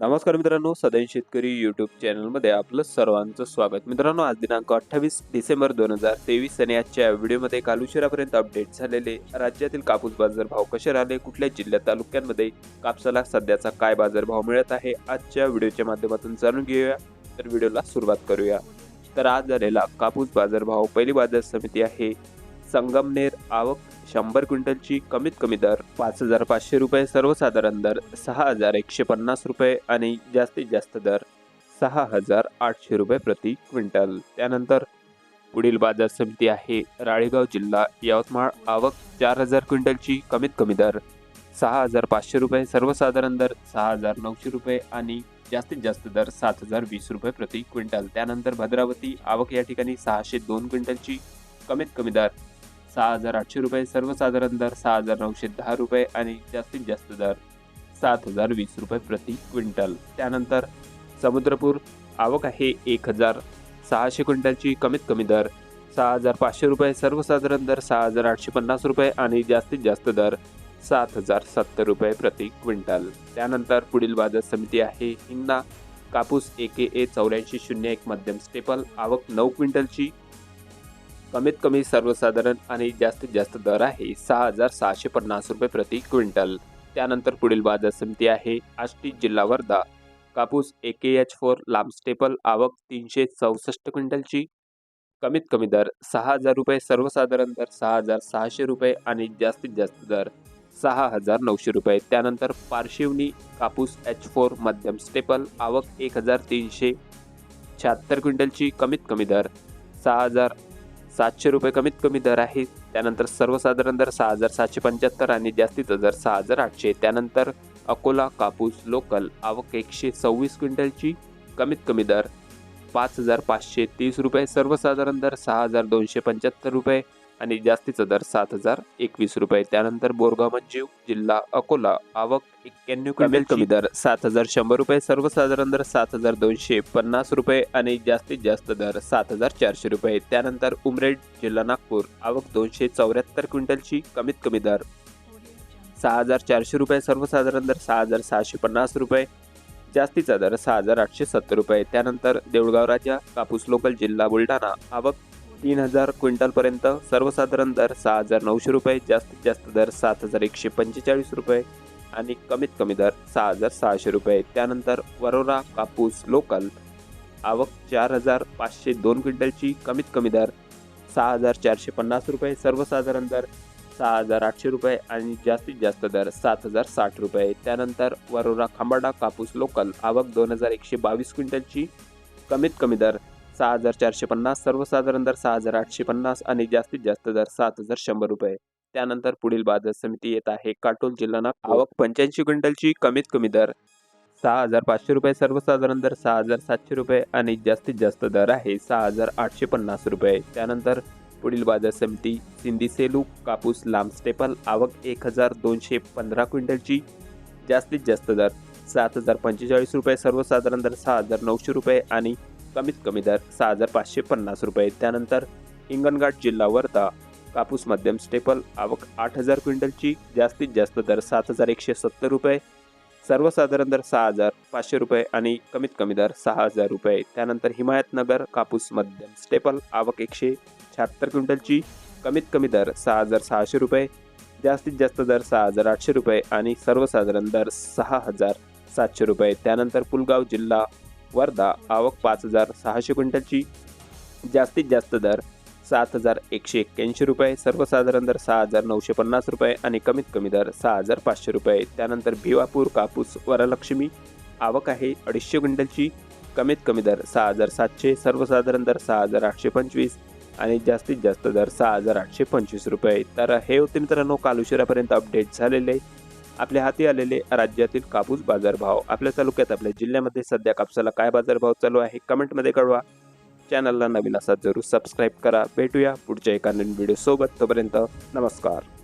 नमस्कार मित्रांनो सदैन शेतकरी यूट्यूब चॅनलमध्ये आपलं सर्वांचं स्वागत. मित्रांनो आज दिनांक अठ्ठावीस डिसेंबर दोन हजार तेवीस आणि आजच्या व्हिडिओमध्ये काल उशिरापर्यंत अपडेट झालेले राज्यातील कापूस बाजार भाव कसे राहिले कुठल्या जिल्ह्यात तालुक्यांमध्ये कापसाला सध्याचा काय बाजारभाव मिळत आहे आजच्या व्हिडिओच्या माध्यमातून जाणून घेऊया. तर व्हिडिओला सुरुवात करूया. तर आज झालेला कापूस बाजारभाव पहिली बाजार समिती आहे संगमनेर आवक शंभर क्विंटलची कमीत कमी दर पाच हजार पाचशे रुपये सर्वसाधारण दर सहा हजार एकशे पन्नास रुपये आणि जास्तीत जास्त दर सहा हजार आठशे रुपये प्रति क्विंटल. त्यानंतर पुढील बाजार समिती आहे राळेगाव जिल्हा. यवतमाळ आवक चार हजार क्विंटलची कमीत कमी दर सहा हजार पाचशे रुपये सर्वसाधारण दर सहा हजार नऊशे रुपये आणि जास्तीत जास्त दर सात हजार वीस रुपये प्रति क्विंटल. त्यानंतर भद्रावती आवक या ठिकाणी सहाशे दोन क्विंटलची कमीत कमी दर सहा हजार आठशे रुपये सर्वसाधारण दर सहा हजार नऊशे दहा रुपये आणि जास्तीत जास्त दर सात हजार वीस रुपये प्रति क्विंटल. त्यानंतर समुद्रपूर आवक आहे एक हजार सहाशे क्विंटलची कमीत कमी दर सहा हजार पाचशे रुपये सर्वसाधारण दर सहा हजार आठशे पन्नास रुपये आणि जास्तीत जास्त दर सात हजार सत्तर रुपये प्रति क्विंटल. त्यानंतर पुढील बाजार समिती आहे हिंगणा. कापूस ए के ए चौऱ्याऐंशी शून्य एक मध्यम स्टेपल. आवक नऊ क्विंटलची कमीत कमी सर्वसाधारण आणि जास्तीत जास्त दर आहे सहा हजार सहाशे पन्नास रुपये प्रति क्विंटल. त्यानंतर पुढील बाजार समिती आहे आष्टी जिल्हा वर्धा. कापूस ए के एच फोर लांब स्टेपल आवक तीनशे चौसष्ट क्विंटलची. कमीत कमी दर सहा हजार रुपये सर्वसाधारण दर सहा हजार सहाशे रुपये आणि जास्तीत जास्त दर सहा हजार नऊशे रुपये. त्यानंतर पारशिवनी कापूस एच फोर मध्यम स्टेपल आवक एक हजार तीनशे शहात्तर क्विंटलची कमीत कमी दर सहा हजार सातशे रुपये कमीत कमी दर आहे. त्यानंतर सर्वसाधारण दर सहा हजार सातशे पंच्याहत्तर आणि जास्तीचा दर सहा हजार आठशे. त्यानंतर अकोला कापूस लोकल आवक एकशे सव्वीस क्विंटलची कमीत कमी दर पाच हजार पाचशे तीस रुपये. सर्वसाधारण दर सहा हजार दोनशे पंच्याहत्तर रुपये. आणि जास्तीचा दर सात हजार एकवीस रुपये. त्यानंतर बोरगाव मंजीव जिल्हा अकोला आवक एक्क्याण्णव कमीत कमी दर सात हजार शंभर रुपये. सर्वसाधारण दर सात हजार दोनशे पन्नास रुपये आणि जास्तीत जास्त दर सात हजार चारशे रुपये. त्यानंतर उमरेड जिल्हा नागपूर आवक दोनशे चौऱ्याहत्तर क्विंटलची कमीत कमी दर सहा हजार चारशे रुपये. सर्वसाधारण दर सहा हजार सहाशे पन्नास रुपये. जास्तीचा दर सहा हजार आठशे सत्तर रुपये. त्यानंतर देऊळगाव राजा कापूस लोकल जिल्हा बुलढाणा आवक तीन हजार क्विंटलपर्यंत सर्वसाधारण दर सहा हजार नऊशे रुपये जास्तीत जास्त दर सात हजार एकशे पंचेचाळीस रुपये आणि कमीत कमी दर सहा हजार सहाशे रुपये. त्यानंतर वरोरा कापूस लोकल आवक चार हजार पाचशे दोन क्विंटलची कमीत कमी दर सहा हजार चारशे पन्नास रुपये सर्वसाधारण दर सहा हजार आठशे रुपये आणि जास्तीत जास्त दर सात हजार साठ रुपये. त्यानंतर वरोरा खांबाडा कापूस लोकल आवक दोन हजार एकशे बावीस क्विंटलची कमीत कमी दर सहा हजार चारशे पन्नास सर्वसाधारण दर सहा हजार आठशे पन्नास आणि जास्तीत जास्त दर सात हजार शंभर रुपये. त्यानंतर पुढील बाजार समिती येत आहे. काटोल जिल्हा नागपूर आवक पंच्याऐंशी क्विंटलची कमीत कमी दर सहा हजार पाचशे रुपये सर्वसाधारण दर सहा हजार सातशे रुपये आणि जास्तीत जास्त दर आहे सहा हजार आठशे पन्नास रुपये. त्यानंतर पुढील बाजार समिती सिंधी सेलू कापूस लांब स्टेपल आवक एक हजार दोनशे पंधरा क्विंटलची जास्तीत जास्त दर सात हजार पंचेचाळीस रुपये सर्वसाधारण दर सहा हजार नऊशे रुपये आणि कमीत कमी दर सहा हजार पाचशे पन्नास रुपये. त्यानंतर हिंगणघाट जिल्हा वर्धा कापूस मध्यम स्टेपल आवक आठ हजार क्विंटलची जास्तीत जास्त दर सात हजार एकशे सत्तर रुपये. सर्वसाधारण दर सहा हजार पाचशे रुपये आणि कमीत कमी दर सहा हजार रुपये. त्यानंतर हिमायतनगर कापूस मध्यम स्टेपल आवक एकशे शहात्तर क्विंटलची कमीत कमी दर सहा हजार सहाशे रुपये. जास्तीत जास्त दर सहा हजार आठशे रुपये आणि सर्वसाधारण दर सहा हजार सातशे रुपये. त्यानंतर पुलगाव जिल्हा वर्धा आवक पाच हजार सहाशे क्विंटलची. जास्तीत जास्त दर सात हजार एकशे एक्क्याऐंशी रुपये सर्वसाधारण दर सहा हजार नऊशे पन्नास रुपये आणि कमीत कमी दर सहा हजार पाचशे रुपये. त्यानंतर भिवापूर कापूस वरलक्ष्मी आवक आहे अडीचशे क्विंटलची. कमीत कमी दर सहा हजार सातशे सर्वसाधारण दर सहा हजार आठशे पंचवीस आणि जास्तीत जास्त दर सहा हजार आठशे पंचवीस रुपये. तर हे होते मित्रांनो काल उशिरापर्यंत अपडेट झालेले. आपल्या हाती आलेले राज्यातील कापूस बाजारभाव. आपल्या तालुक्यात आपल्या जिल्ह्यामध्ये सध्या कापसाला काय बाजारभाव चालू आहे? कमेंटमध्ये कळवा. चॅनलला नवीन असा जरूर सबस्क्राईब करा. भेटूया पुढच्या एका नवीन व्हिडिओसोबत तोपर्यंत नमस्कार.